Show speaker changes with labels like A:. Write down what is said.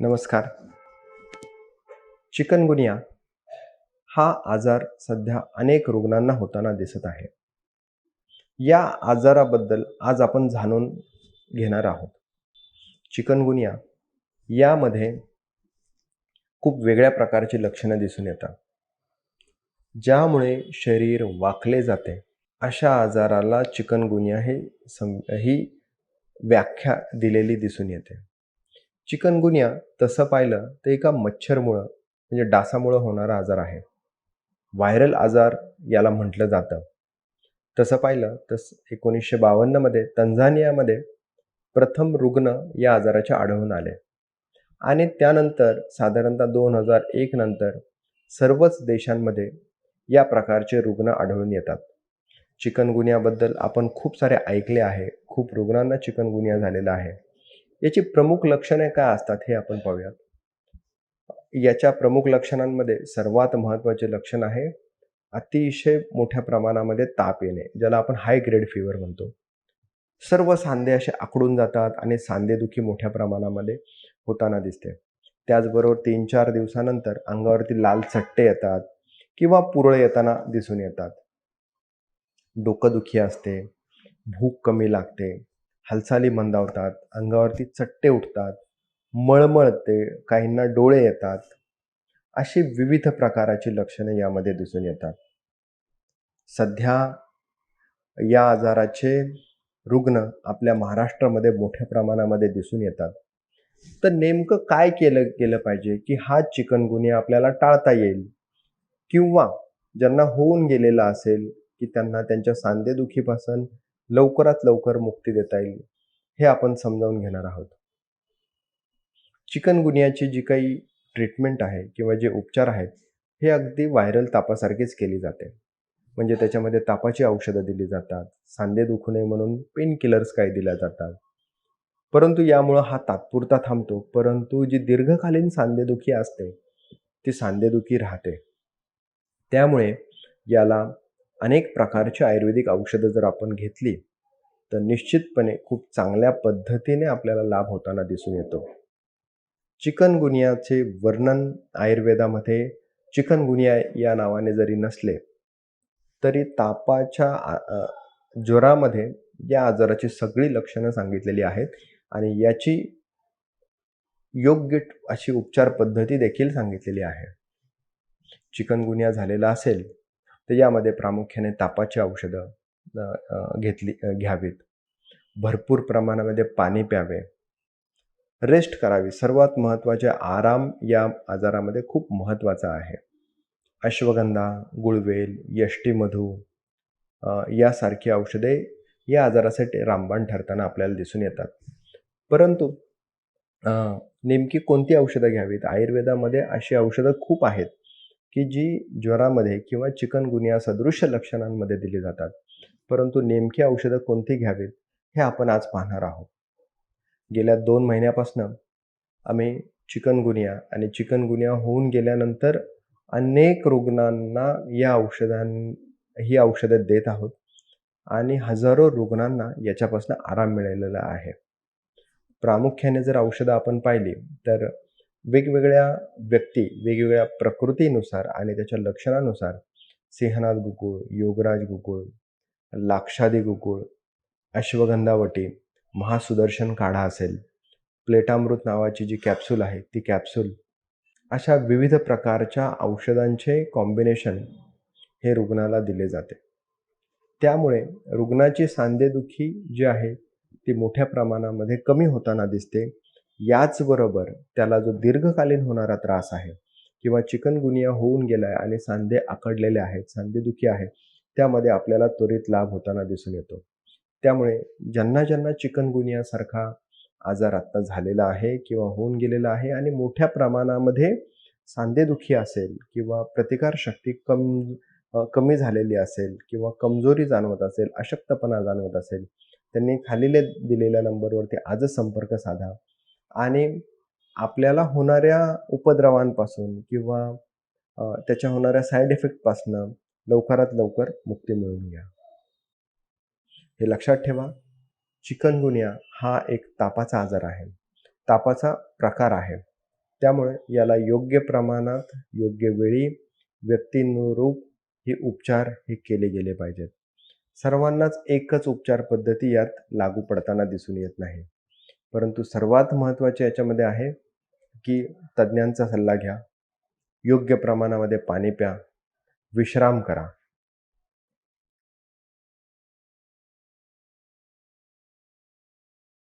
A: नमस्कार. चिकनगुनिया हा आजार सध्या अनेक रुग्णांना होताना दिसत आहे. या आजाराबद्दल आज आपण जाणून घेणार आहोत. चिकनगुनिया यामध्ये खूप वेगळ्या प्रकारची लक्षणं दिसून येतात. ज्यामुळे शरीर वाकले जाते. अशा आजाराला चिकनगुनिया हे सम ही व्याख्या दिलेली दिसून येते. चिकनगुनिया तसं पाहिलं तर एका मच्छरमुळं म्हणजे डासामुळं होणारा आजार आहे. व्हायरल आजार याला म्हटलं जातं. तसं पाहिलं तर एकोणीसशे बावन्नमध्ये तंझानियामध्ये प्रथम रुग्ण या आजाराचे आढळून आले. आणि त्यानंतर साधारणतः दोन हजार एक नंतर सर्वच देशांमध्ये या प्रकारचे रुग्ण आढळून येतात. चिकनगुनियाबद्दल आपण खूप सारे ऐकले आहे. खूप रुग्णांना चिकनगुनिया झालेला आहे. याची प्रमुख लक्षणे काय असतात हे आपण पाहूयात. याच्या प्रमुख लक्षणांमध्ये सर्वात महत्त्वाचे लक्षण आहे अतिशय मोठ्या प्रमाणामध्ये ताप येणे ज्याला आपण हाय ग्रेड फिवर म्हणतो. सर्व सांधे असे आकडून जातात आणि सांधेदुखी मोठ्या प्रमाणामध्ये होताना दिसते. त्याचबरोबर तीन चार दिवसानंतर अंगावरती लाल चट्टे येतात किंवा पुरळ येताना दिसून येतात. डोकंदुखी असते भूक कमी लागते हालचाली मंदावतात अंगावरती चट्टे उठतात मळमळते काहींना डोळे येतात अशी विविध प्रकाराची लक्षणे यामध्ये दिसून येतात. सध्या या आजाराचे रुग्ण आपल्या महाराष्ट्रामध्ये मोठ्या प्रमाणामध्ये दिसून येतात. तर नेमकं काय केलं गेलं पाहिजे की हा चिकनगुन्या आपल्याला टाळता येईल? किंवा ज्यांना होऊन गेलेला असेल की त्यांना त्यांच्या सांधेदुखीपासून लवकरात लवकर मुक्ती देता येईल हे आपण समजावून घेणार आहोत. चिकनगुनियाची जी काही ट्रीटमेंट आहे किंवा जे उपचार आहेत हे अगदी व्हायरल तापासारखीच केली जाते. म्हणजे त्याच्यामध्ये तापाची औषधं दिली जातात सांधे दुखू नये म्हणून पेन किलर्स काही दिल्या जातात. परंतु यामुळं हा तात्पुरता थांबतो परंतु जी दीर्घकालीन सांधेदुखी असते ती सांधेदुखी राहते. त्यामुळे याला अनेक प्रकारची आयुर्वेदिक औषधं जर आपण घेतली तर निश्चितपणे खूप चांगल्या पद्धतीने आपल्याला लाभ होताना दिसून येतो. चिकनगुनियाचे वर्णन आयुर्वेदामध्ये चिकनगुनिया या नावाने जरी नसले तरी तापाच्या ज्वरामध्ये या आजाराची सगळी लक्षणं सांगितलेली आहेत आणि याची योग्य अशी उपचार पद्धती देखील सांगितलेली आहे. चिकनगुनिया झालेला असेल तर यामध्ये प्रामुख्याने तापाची औषधं घेतली घ्यावीत. भरपूर प्रमाणामध्ये पाणी प्यावे. रेस्ट करावी. सर्वात महत्त्वाचे आराम या आजारामध्ये खूप महत्त्वाचा आहे. अश्वगंधा गुळवेल यष्टीमधू यासारखी औषधे या आजारासाठी रामबाण ठरताना आपल्याला दिसून येतात. परंतु नेमकी कोणती औषधं घ्यावीत? आयुर्वेदामध्ये अशी औषधं खूप आहेत. की जी ज्वरामध्ये किंवा चिकनगुनिया सदृश्य लक्षणांमध्ये दिली जातात. परंतु नेमकी औषधं कोणती घ्यावीत हे आपण आज पाहणार आहोत. गेल्या दोन महिन्यापासून आम्ही चिकनगुनिया आणि चिकनगुनिया होऊन गेल्यानंतर अनेक रुग्णांना या औषधां ही औषधं देत आहोत आणि हजारो रुग्णांना याच्यापासून आराम मिळालेला आहे. प्रामुख्याने जर औषधं आपण पाहिली तर वेगवेगळ्या व्यक्ती वेगवेगळ्या प्रकृतीनुसार आणि त्याच्या लक्षणानुसार सिंहनाथ गुकुळ योगराज गुकुळ लाक्षादी गुकुळ अश्वगंधावटी महासुदर्शन काढा असेल प्लेटामृत नावाची जी कॅप्सूल आहे ती कॅप्सूल अशा विविध प्रकारच्या औषधांचे कॉम्बिनेशन हे रुग्णाला दिले जाते. त्यामुळे रुग्णाची सांधेदुखी जी आहे ती मोठ्या प्रमाणामध्ये कमी होताना दिसते. याचबरोबर त्याला जो दीर्घकालीन होणारा त्रास आहे किंवा चिकनगुनिया होऊन गेला आहे आणि सांधे आकडलेले आहेत सांधेदुखी आहे त्यामध्ये आपल्याला त्वरित लाभ होताना दिसून येतो. त्यामुळे ज्यांना ज्यांना चिकनगुनियासारखा आजार आत्ता झालेला आहे किंवा होऊन गेलेला आहे आणि मोठ्या प्रमाणामध्ये सांधेदुखी असेल किंवा प्रतिकारशक्ती कम कमी झालेली असेल किंवा कमजोरी जाणवत असेल अशक्तपणा जाणवत असेल त्यांनी खालीले दिलेल्या नंबरवरती आजच संपर्क साधा. आणि आपल्याला होणाऱ्या उपद्रवांपासून किंवा त्याच्या होणाऱ्या साईड इफेक्टपासनं लवकरात लवकर मुक्ती मिळवून घ्या. हे लक्षात ठेवा चिकनगुनिया हा एक तापाचा आजार आहे. तापाचा प्रकार आहे. त्यामुळे याला योग्य प्रमाणात योग्य वेळी व्यक्तीनुरूप हे उपचार हे केले गेले पाहिजेत. सर्वांनाच एकच उपचार पद्धती यात लागू पडताना दिसून येत नाही. परंतु सर्वात महत्त्वाचे याच्यामध्ये आहे की तज्ज्ञांचा सल्ला घ्या योग्य प्रमाणामध्ये पाणी प्या विश्राम करा.